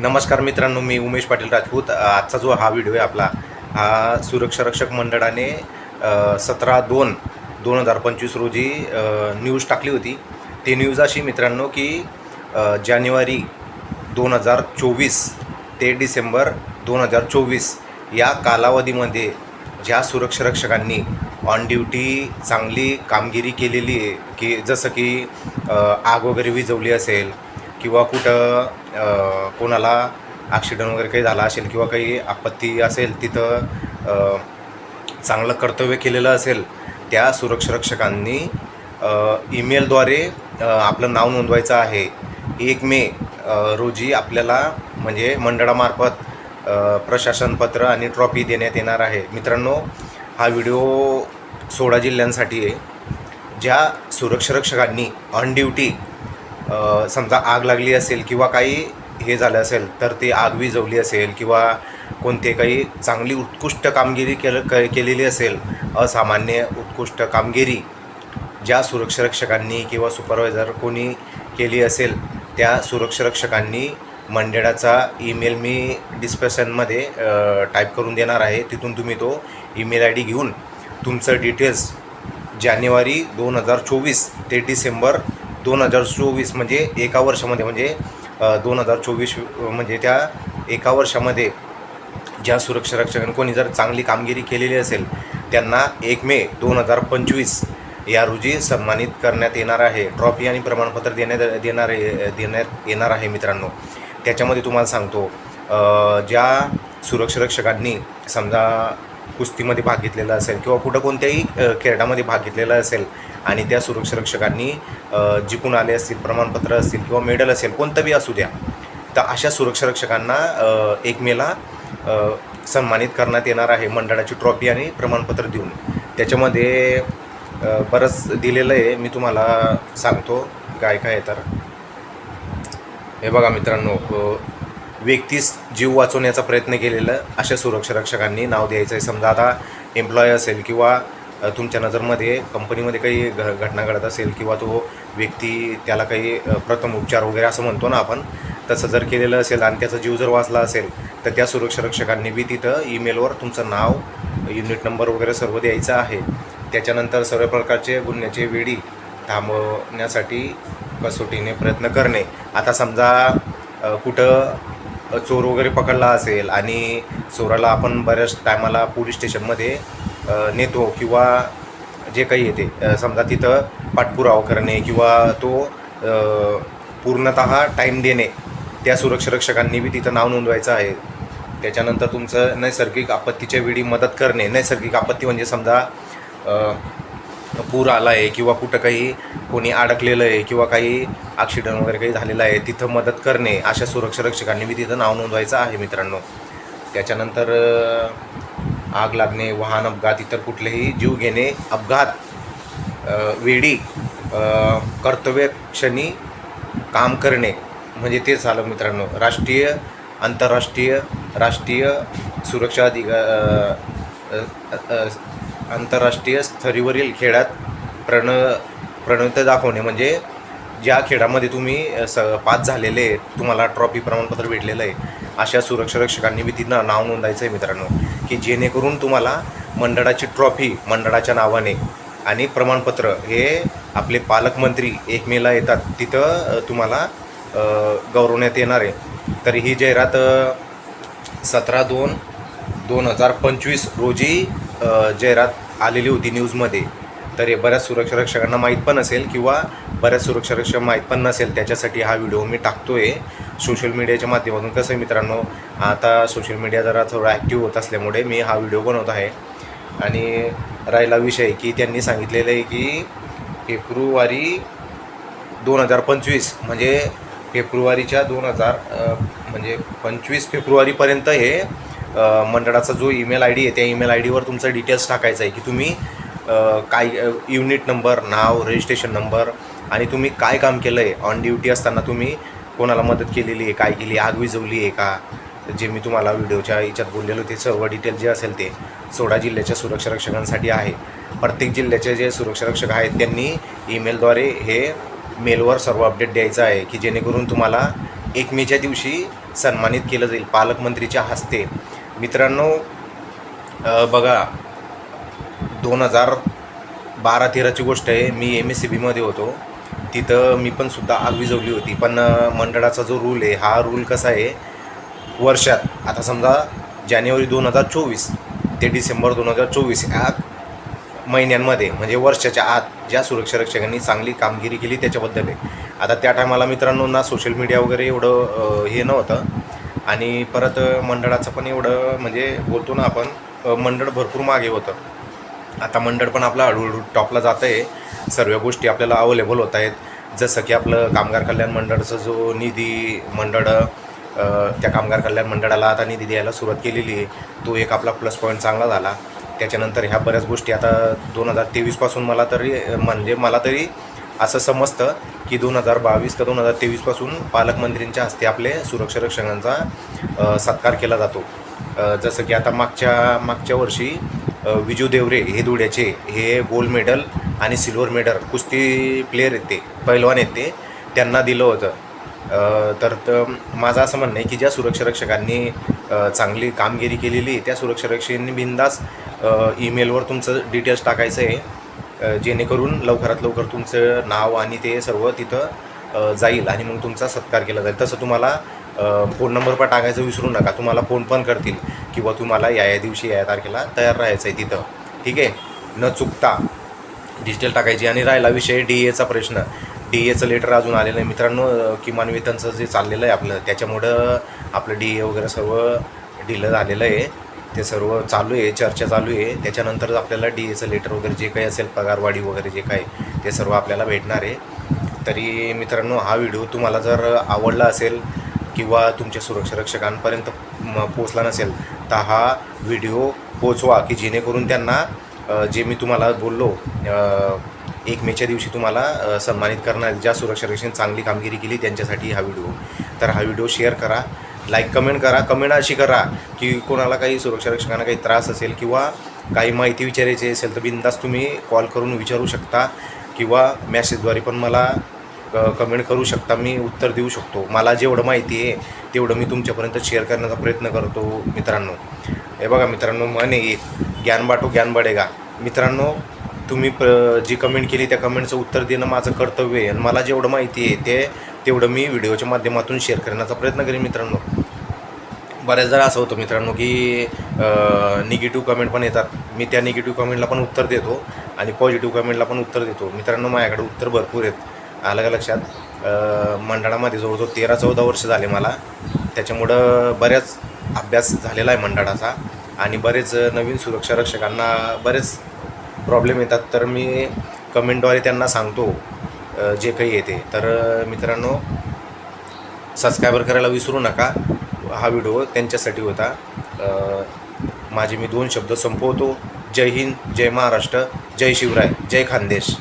नमस्कार मित्रांनो मी उमेश पाटील राजपूत. आजचा जो हा व्हिडिओ आहे आपला हा सुरक्षा रक्षक मंडळाने सतरा दोन दोन हजार पंचवीस रोजी न्यूज टाकली होती. ती न्यूज अशी मित्रांनो की जानेवारी दोन हजार चोवीस ते डिसेंबर दोन हजार चोवीस या कालावधीमध्ये ज्या सुरक्षा रक्षकांनी ऑन ड्युटी चांगली कामगिरी केलेली आहे की जसं की आग वगैरे विझवली असेल किंवा कुठं कोणाला ॲक्सिडेंट वगैरे काही झाला असेल किंवा काही आपत्ती असेल तिथं चांगलं कर्तव्य केलेलं असेल त्या सुरक्षारक्षकांनी ईमेलद्वारे आपलं नाव नोंदवायचं आहे. एक मे रोजी आपल्याला म्हणजे मंडळामार्फत प्रशासनपत्र आणि ट्रॉफी देण्यात येणार आहे. मित्रांनो हा व्हिडिओ सोळा जिल्ह्यांसाठी आहे. ज्या सुरक्षारक्षकांनी ऑन ड्युटी समजा आग लागली असेल किंवा काही हे झालं असेल तर ती आग विझवली असेल किंवा कोणते काही चांगली उत्कृष्ट कामगिरी केलं क केलेली असेल असामान्य उत्कृष्ट कामगिरी ज्या सुरक्षारक्षकांनी किंवा सुपरवायझर कोणी केली असेल त्या सुरक्षारक्षकांनी मंडळाचा ईमेल मी डिस्क्रिप्शनमध्ये टाईप करून देणार आहे. तिथून तुम्ही तो ईमेल आय डी घेऊन तुमचं डिटेल्स जानेवारी दोन हजार चोवीस ते डिसेंबर दोन हजार चोवीस म्हणजे एका वर्षामध्ये म्हणजे दोन हजार चोवीस म्हणजे त्या एका वर्षामध्ये ज्या सुरक्षा रक्षकांनी कोणी जर चांगली कामगिरी केलेली असेल त्यांना एक मे दोन हजार पंचवीस या रोजी सन्मानित करण्यात येणार आहे. ट्रॉफी आणि प्रमाणपत्र देण्यात देणार आहे- देण्यात येणार आहे मित्रांनो. त्याच्यामध्ये तुम्हाला सांगतो ज्या सुरक्षा रक्षकांनी समजा कुस्तीमध्ये भाग घेतलेला असेल किंवा कुठं कोणत्याही खेळामध्ये भाग घेतलेला असेल आणि त्या सुरक्षा रक्षकांनी जिंकून आले असतील प्रमाणपत्र असतील किंवा मेडल असेल कोणतं बी असू द्या तर अशा सुरक्षा रक्षकांना एक मेला सन्मानित करण्यात येणार आहे मंडळाची ट्रॉफी आणि प्रमाणपत्र देऊन. त्याच्यामध्ये बरंच दिलेलं आहे मी तुम्हाला सांगतो काय काय आहे तर. हे बघा मित्रांनो व्यक्तीस जीव वाचवण्याचा प्रयत्न केलेलं अशा सुरक्षा रक्षकांनी नाव द्यायचं आहे समजा आता एम्प्लॉय असेल किंवा तुमच्या नजरमध्ये कंपनीमध्ये काही घ घटना घडत असेल किंवा तो व्यक्ती त्याला काही प्रथम उपचार वगैरे असं म्हणतो ना आपण तसं जर केलेलं असेल आणि त्याचा जीव जर वाचला असेल तर त्या सुरक्षा रक्षकांनी बी तिथं ईमेलवर तुमचं नाव युनिट नंबर वगैरे सर्व द्यायचं आहे. त्याच्यानंतर सर्व प्रकारचे गुन्ह्याचे वेळी थांबवण्यासाठी कसोटीने प्रयत्न करणे. आता समजा कुठं चोर वगैरे पकडला असेल आणि चोराला आपण बऱ्याच टायमाला पोलीस स्टेशनमध्ये नेतो किंवा जे काही येते समजा तिथं पाठपुरावा करणे किंवा तो पूर्णत टाईम देणे त्या सुरक्षा रक्षकांनी बी तिथं नाव नोंदवायचं आहे. त्याच्यानंतर तुमचं नैसर्गिक आपत्तीच्या वेळी मदत करणे नैसर्गिक आपत्ती म्हणजे समजा पूर आला आहे किंवा कुठं काही कोणी अडकलेलं आहे किंवा काही ॲक्सिडेंट वगैरे काही झालेलं आहे तिथं मदत करणे अशा सुरक्षा रक्षकांनी तिथं नाव नोंदवायचं आहे मित्रांनो. त्याच्यानंतर आग लागणे वाहन अपघात इतर कुठलेही जीव घेणे अपघात वेळी कर्तव्यक्षणी काम करणे म्हणजे तेच झालं मित्रांनो. राष्ट्रीय आंतरराष्ट्रीय राष्ट्रीय सुरक्षा अधिका आंतरराष्ट्रीय स्तरीवरील खेळात प्रण प्रणित दाखवणे म्हणजे ज्या खेळामध्ये तुम्ही स पास झालेले तुम्हाला ट्रॉफी प्रमाणपत्र भेटलेलं आहे अशा सुरक्षारक्षकांनी मी तिथं नाव नोंदायचं आहे मित्रांनो की जेणेकरून तुम्हाला मंडळाची ट्रॉफी मंडळाच्या नावाने आणि प्रमाणपत्र हे आपले पालकमंत्री एक मेला येतात तिथं तुम्हाला गौरवण्यात येणार आहे. तर ही जाहिरात सतरा दोन दोन हजार पंचवीस रोजी जाहिरात आलेली होती न्यूजमध्ये. तर हे बऱ्याच सुरक्षा रक्षकांना माहीत पण असेल किंवा बऱ्याच सुरक्षा रक्षक माहीत पण नसेल त्याच्यासाठी हा व्हिडिओ मी टाकतो आहे सोशल मीडियाच्या माध्यमातून. कसं आहे मित्रांनो आता सोशल मीडिया जरा थोडा ॲक्टिव्ह होत असल्यामुळे मी हा व्हिडिओ बनवत आहे. आणि राहिला विषय की त्यांनी सांगितलेलं आहे की फेब्रुवारी दोन हजार पंचवीस म्हणजे फेब्रुवारीच्या दोन हजार म्हणजे पंचवीस फेब्रुवारीपर्यंत हे मंडळाचा जो ईमेल आय डी आहे त्या ईमेल आय डीवर तुमचं डिटेल्स टाकायचं आहे की तुम्ही काय युनिट नंबर नाव रजिस्ट्रेशन नंबर आणि तुम्ही काय काम केलं आहे ऑन ड्युटी असताना तुम्ही कोणाला मदत केलेली आहे? काय केली? आग विझवली आहे का? जे मी तुम्हाला व्हिडिओच्या याच्यात बोललेलो ते सर्व डिटेल जे असेल ते सोळा जिल्ह्याच्या सुरक्षा रक्षकांसाठी आहे. प्रत्येक जिल्ह्याचे जे सुरक्षा रक्षक आहेत त्यांनी ईमेलद्वारे हे मेलवर सर्व अपडेट द्यायचं आहे की जेणेकरून तुम्हाला एक मेच्या दिवशी सन्मानित केलं जाईल. पालकमंत्रीच्या हस्ते. मित्रांनो बघा दोन हजार बारा तेराची गोष्ट आहे. मी एम एस सी बीमध्ये होतो. तिथं मी पण सुद्धा आग विझवली होती. पण मंडळाचा जो रूल आहे हा रूल कसा आहे वर्षात आता समजा जानेवारी दोन हजार चोवीस ते डिसेंबर दोन हजार चोवीस या महिन्यांमध्ये म्हणजे वर्षाच्या आत ज्या सुरक्षा रक्षकांनी चांगली कामगिरी केली त्याच्याबद्दल आहे. आता त्या टायमाला मित्रांनो ना सोशल मीडिया वगैरे एवढं हे नव्हतं. आणि परत मंडळाचं पण एवढं म्हणजे बोलतो ना आपण मंडळ भरपूर मागे होतं. आता मंडळ पण आपलं हळूहळू टॉपला जात आहे सर्व गोष्टी आपल्याला अवेलेबल होत आहेत जसं की आपलं कामगार कल्याण मंडळाचा जो निधी मंडळ त्या कामगार कल्याण मंडळाला आता निधी द्यायला सुरुवात केलेली आहे. तो एक आपला प्लस पॉईंट चांगला झाला. त्याच्यानंतर ह्या बऱ्याच गोष्टी आता दोन हजार तेवीसपासून मला तरी म्हणजे मला तरी असं समजतं की दोन हजार बावीस का दोन हजार तेवीसपासून पालकमंत्र्यांच्या हस्ते आपले सुरक्षा रक्षकांचा सत्कार केला जातो. जसं की आता मागच्या मागच्या वर्षी विजू देवरे हे धुळ्याचे हे गोल्ड मेडल आणि सिल्वर मेडल कुस्ती प्लेयर आहेत ते पैलवान आहेत ते त्यांना दिलं होतं. तर माझं असं म्हणणं आहे की ज्या सुरक्षा रक्षकांनी चांगली कामगिरी केलेली आहे त्या सुरक्षा रक्षकांनी बिंदास ईमेलवर तुमचं डिटेल्स टाकायचं आहे. जेणेकरून लवकरात लवकर तुमचं नाव आणि ते सर्व तिथं जाईल आणि मग तुमचा सत्कार केला जाईल. तसं तुम्हाला फोन नंबर पण टाकायचं विसरू नका. तुम्हाला फोन पण करतील किंवा तुम्हाला या या दिवशी या या तारखेला तयार राहायचं आहे तिथं. ठीक आहे? न चुकता डिजिटल टाकायची आणि राहिला विषय डी एचा प्रश्न. डी एचं लेटर अजून आलेलं आहे. मित्रांनो किमान वेतनचं जे चाललेलं आहे आपलं त्याच्यामुळं आपलं डी ए वगैरे सर्व ढिलं झालेलं आहे. ते सर्व चालू आहे चर्चा चालू आहे. त्याच्यानंतर आपल्याला डी एचं लेटर वगैरे जे काही असेल पगारवाढी वगैरे जे काही ते सर्व आपल्याला भेटणार आहे. तरी मित्रांनो हा व्हिडिओ तुम्हाला जर आवडला असेल किंवा तुमच्या सुरक्षा रक्षकांपर्यंत पोचला नसेल तर हा व्हिडिओ पोचवा की जेणेकरून त्यांना जे मी तुम्हाला बोललो एक मेच्या दिवशी तुम्हाला सन्मानित करणार ज्या सुरक्षा चांगली कामगिरी केली त्यांच्यासाठी हा व्हिडिओ. तर हा व्हिडिओ शेअर करा. लाईक कमेंट करा. कमेंट अशी करा की कोणाला काही सुरक्षा रक्षकांना काही त्रास असेल किंवा काही माहिती विचारायची असेल तर बिंदास तुम्ही कॉल करून विचारू शकता किंवा मॅसेजद्वारे पण मला कमेंट करू शकता. मी उत्तर देऊ शकतो. मला जेवढं माहिती आहे तेवढं मी तुमच्यापर्यंत शेअर करण्याचा प्रयत्न करतो मित्रांनो. हे बघा मित्रांनो म्हणे ज्ञान बाटो ज्ञान बडेगा. मित्रांनो तुम्ही प जी कमेंट केली त्या कमेंटचं उत्तर देणं माझं कर्तव्य आहे. आणि मला जेवढं माहिती आहे ते तेवढं मी व्हिडिओच्या माध्यमातून शेअर करण्याचा प्रयत्न करेन मित्रांनो. बऱ्याचदा असं होतं मित्रांनो की निगेटिव्ह कमेंट पण येतात. मी त्या निगेटिव्ह कमेंटला पण उत्तर देतो आणि पॉझिटिव्ह कमेंटला पण उत्तर देतो. मित्रांनो माझ्याकडे उत्तर भरपूर आहेत. आलं का लक्षात? मंडळामध्ये जवळजवळ तेरा चौदा वर्ष झाले मला. त्याच्यामुळं बऱ्याच अभ्यास झालेला आहे मंडळाचा. आणि बरेच नवीन सुरक्षा रक्षकांना बरेच प्रॉब्लेम येतात तर मी कमेंटद्वारे त्यांना सांगतो जे काही येते तर मित्रांनो सबस्क्रायबर करायला विसरू नका. हा व्हिडिओ त्यांच्यासाठी होता. माझे मी दोन शब्द संपवतो. जय हिंद जय महाराष्ट्र जय शिवराय जय खानदेश.